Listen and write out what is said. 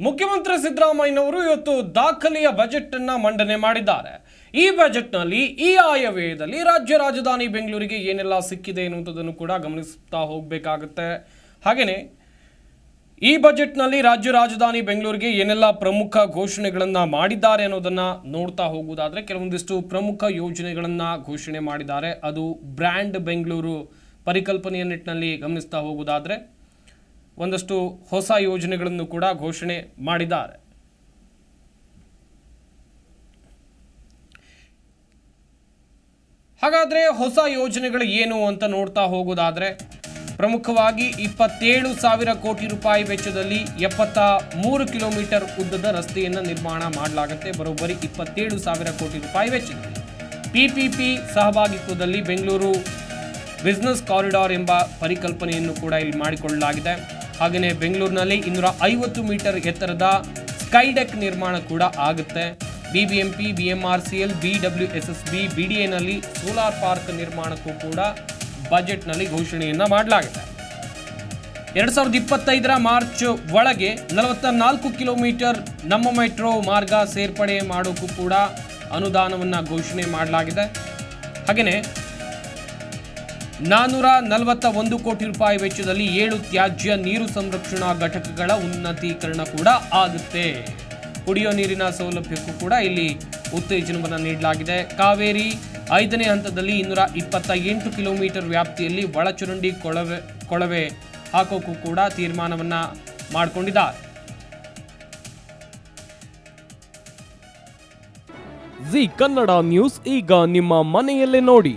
ಮುಖ್ಯಮಂತ್ರಿ ಸಿದ್ದರಾಮಯ್ಯನವರು ಇವತ್ತು ದಾಖಲೆಯ ಬಜೆಟ್ ಅನ್ನ ಮಂಡನೆ ಮಾಡಿದ್ದಾರೆ. ಈ ಬಜೆಟ್ನಲ್ಲಿ ಈ ಆಯವ್ಯಯದಲ್ಲಿ ರಾಜ್ಯ ರಾಜಧಾನಿ ಬೆಂಗಳೂರಿಗೆ ಏನೆಲ್ಲ ಸಿಕ್ಕಿದೆ ಎನ್ನುವಂಥದ್ದನ್ನು ಕೂಡ ಗಮನಿಸುತ್ತಾ ಹೋಗಬೇಕಾಗುತ್ತೆ. ಹಾಗೆಯೇ ಈ ಬಜೆಟ್ನಲ್ಲಿ ರಾಜ್ಯ ರಾಜಧಾನಿ ಬೆಂಗಳೂರಿಗೆ ಏನೆಲ್ಲ ಪ್ರಮುಖ ಘೋಷಣೆಗಳನ್ನು ಮಾಡಿದ್ದಾರೆ ಅನ್ನೋದನ್ನು ನೋಡ್ತಾ ಹೋಗುವುದಾದರೆ, ಕೆಲವೊಂದಿಷ್ಟು ಪ್ರಮುಖ ಯೋಜನೆಗಳನ್ನು ಘೋಷಣೆ ಮಾಡಿದ್ದಾರೆ. ಅದು ಬ್ರ್ಯಾಂಡ್ ಬೆಂಗಳೂರು ಪರಿಕಲ್ಪನೆಯ ನಿಟ್ಟಿನಲ್ಲಿ ಗಮನಿಸ್ತಾ ಹೋಗುವುದಾದ್ರೆ ಒಂದಷ್ಟು ಹೊಸ ಯೋಜನೆಗಳನ್ನು ಕೂಡ ಘೋಷಣೆ ಮಾಡಿದ್ದಾರೆ. ಹಾಗಾದ್ರೆ ಹೊಸ ಯೋಜನೆಗಳು ಏನು ಅಂತ ನೋಡ್ತಾ ಹೋಗೋದಾದ್ರೆ, ಪ್ರಮುಖವಾಗಿ ಇಪ್ಪತ್ತೇಳು ಸಾವಿರ ಕೋಟಿ ರೂಪಾಯಿ ವೆಚ್ಚದಲ್ಲಿ ಎಪ್ಪತ್ತ ಮೂರು ಕಿಲೋಮೀಟರ್ ಉದ್ದದ ರಸ್ತೆಯನ್ನು ನಿರ್ಮಾಣ ಮಾಡಲಾಗುತ್ತೆ. ಬರೋಬ್ಬರಿ ಇಪ್ಪತ್ತೇಳು ಸಾವಿರ ಕೋಟಿ ರೂಪಾಯಿ ವೆಚ್ಚದಲ್ಲಿ. ಪಿಪಿಪಿ ಸಹಭಾಗಿತ್ವದಲ್ಲಿ ಬೆಂಗಳೂರು ಬಿಸ್ನೆಸ್ ಕಾರಿಡಾರ್ ಎಂಬ ಪರಿಕಲ್ಪನೆಯನ್ನು ಕೂಡ ಇಲ್ಲಿ ಮಾಡಿಕೊಳ್ಳಲಾಗಿದೆ. ಹಾಗೆಯೇ ಬೆಂಗಳೂರಿನಲ್ಲಿ ಇನ್ನೂರ ಐವತ್ತು ಮೀಟರ್ ಎತ್ತರದ ಸ್ಕೈಡೆಕ್ ನಿರ್ಮಾಣ ಕೂಡ ಆಗುತ್ತೆ. BBMP B W S S B, ಬಿಡಿಎನಲ್ಲಿ solar park ನಿರ್ಮಾಣಕ್ಕೂ ಕೂಡ ಬಜೆಟ್ನಲ್ಲಿ ಘೋಷಣೆಯನ್ನು ಮಾಡಲಾಗಿದೆ. ಎರಡು ಸಾವಿರದ ಇಪ್ಪತ್ತೈದರ ಮಾರ್ಚ್ ಒಳಗೆ ನಲವತ್ತ ನಾಲ್ಕು ಕಿಲೋಮೀಟರ್ ನಮ್ಮ ಮೆಟ್ರೋ ಮಾರ್ಗ ಸೇರ್ಪಡೆ ಮಾಡೋಕ್ಕೂ ಕೂಡ ಅನುದಾನವನ್ನು ಘೋಷಣೆ ಮಾಡಲಾಗಿದೆ. ಹಾಗೆಯೇ ನಾನ್ನೂರ ನಲವತ್ತ ಒಂದು ಕೋಟಿ ರೂಪಾಯಿ ವೆಚ್ಚದಲ್ಲಿ ಏಳು ತ್ಯಾಜ್ಯ ನೀರು ಸಂರಕ್ಷಣಾ ಘಟಕಗಳ ಉನ್ನತೀಕರಣ ಕೂಡ ಆಗುತ್ತೆ. ಕುಡಿಯೋ ನೀರಿನ ಸೌಲಭ್ಯಕ್ಕೂ ಕೂಡ ಇಲ್ಲಿ ಉತ್ತೇಜನವನ್ನು ನೀಡಲಾಗಿದೆ. ಕಾವೇರಿ ಐದನೇ ಹಂತದಲ್ಲಿ ಇನ್ನೂರ ಇಪ್ಪತ್ತ ಎಂಟು ಕಿಲೋಮೀಟರ್ ವ್ಯಾಪ್ತಿಯಲ್ಲಿ ಒಳಚರಂಡಿ ಕೊಳವೆ ಕೊಳವೆ ಹಾಕೋಕ್ಕೂ ಕೂಡ ತೀರ್ಮಾನವನ್ನು ಮಾಡಿಕೊಂಡಿದ್ದಾರೆ. ಜಿ ಕನ್ನಡ ನ್ಯೂಸ್ ಈಗ ನಿಮ್ಮ ಮನೆಯಲ್ಲೇ ನೋಡಿ.